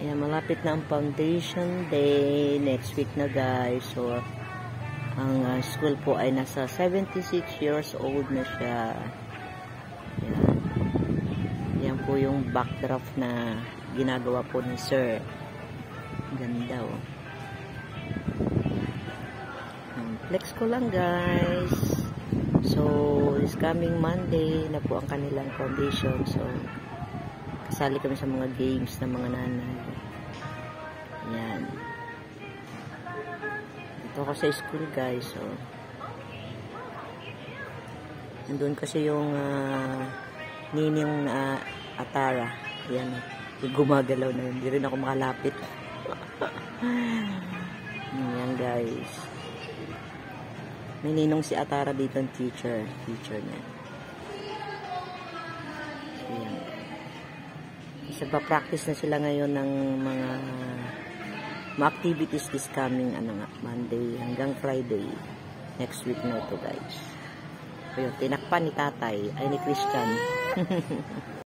Ayan, malapit na ang foundation day. Next week na guys. So, ang uh, school po ay nasa 76 years old na siya. Ayan. Yan po yung backdraft na ginagawa po ni Sir. Ganda oh. Flex ko lang guys. So, this coming Monday na po ang kanilang foundation. So, kasali kami sa mga games ng mga nanay. Ito ako sa school guys. So, nandun kasi yung uh, nining uh, Atara. Yan. Yung gumagalaw na yun. Hindi rin ako makalapit. Yan guys. May ninong si Atara dito ang teacher. Teacher niya. So, yan. Nagpa-practice na sila ngayon ng mga activities this coming ano nga, Monday hanggang Friday. Next week na ito guys. Ayun, tinakpan ni tatay ay ni Christian.